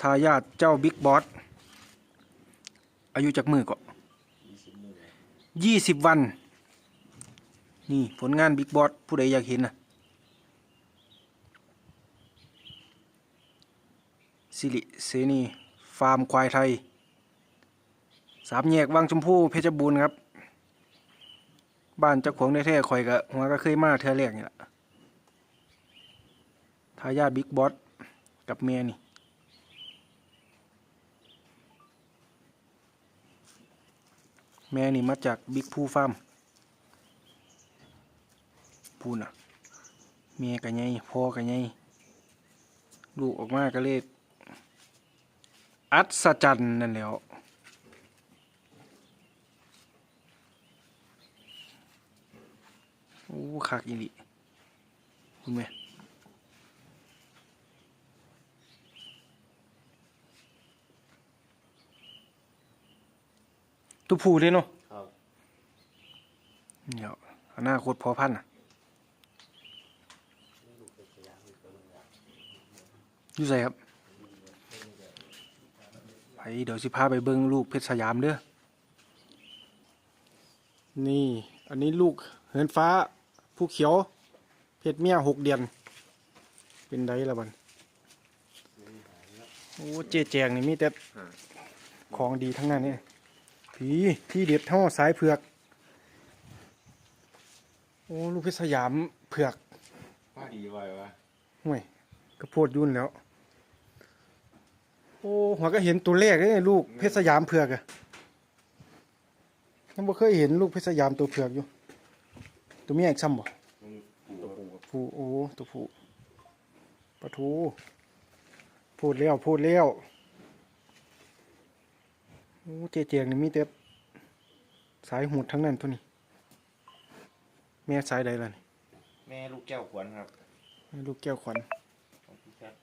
ทายาทเจ้าบิ๊กบอส อายุจากมือก็ยี่สิบวัน นี่ผลงานบิ๊กบอส ผู้ใดอยากเห็นนะสิริเสนีฟาร์มควายไทย สามแยกวังชมพู่เพชรบูรณ์ครับ บ้านเจ้าของได้แท้ๆข่อยก็หัวก็เคยมาเทือแรกนี่แหละทายาทบิ๊กบอส กับเมียนี่ แม่นี่มาจากบิ๊กพูฟาร์มพูน่ะเมียกันไงพ่อกันไงลูกออกมาก็เลยอัศจรรย์นั่นแล้วโอ้คักอีหลิคุณแม่ ตุผูเลยเนาะครับเดี๋ยวอนาคตพอพันธุ์น่ะอยู่ใส่ครับไปเดี๋ยวสิพาไปเบิ้งลูกเพชรสยามเด้อนี่ อันนี้ลูกเหินฟ้าผู้เขียว เพชรเมียหกเดือน เป็นไดละบันโอ้เจแจงนี่มีแต่ของดีทั้งนั้นเนี่ย ผีที่เด็ดเท่าสายเผือก โอ้ลูกเพชรสยามเผือกว่าดีไว้วะห่วยกระโพดยุ่นแล้ว โอ้หัวก็เห็นตัวแรกเลยลูกเพชรสยามเผือกอะยังบ่เคยเห็นลูกเพชรสยามตัวเผือกอยู่ ตัวเมียอีกซ้ำบ่ตัวปูผู้โอ้ตัวผู้ปะทูพูดแล้วพูดแล้ว โอ้เจเจียงนี่มีแต่สายหูดทั้งนั้นตัวนี้ แม่สายใดล่ะนี่แม่ลูกแก้วขวัญครับลูกแก้วขวัญของพี่แคท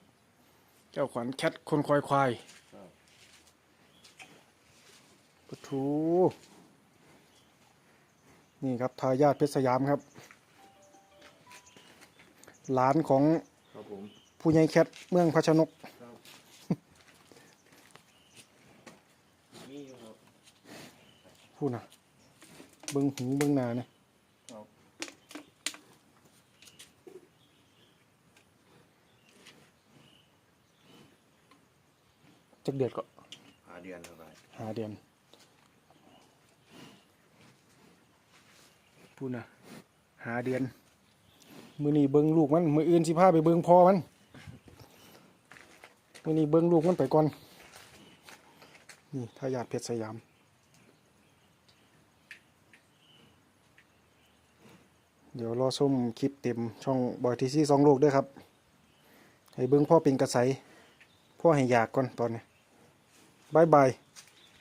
เจ้าขวัญแคทคนคอยควายครับปะทูนี่ครับทายาทเพชรสยามครับ หลานของครับผมผู้ใหญ่แคทเมืองพัชนก นี่อยู่ครับ พูดนะเบิ้งหูเบิ้งหนาเนี่ยครับจักเดือดก็หาเดือนครับหาเดือนพูดนะหาเดือน มือนี้เบิ้งลูกมัน มืออื่นสิพาไปเบิ้งพ่อมัน มือนี้เบิ้งลูกมันไปก่อน นี่ทายาทเพชรสยาม เดี๋ยวรอส้มคลิปเต็มช่องบอยทีซีสองโลกด้วยครับ ให้เบิ้งพ่อเป็นกระใสพ่อให้อยากก่อนตอนนี้บายบาย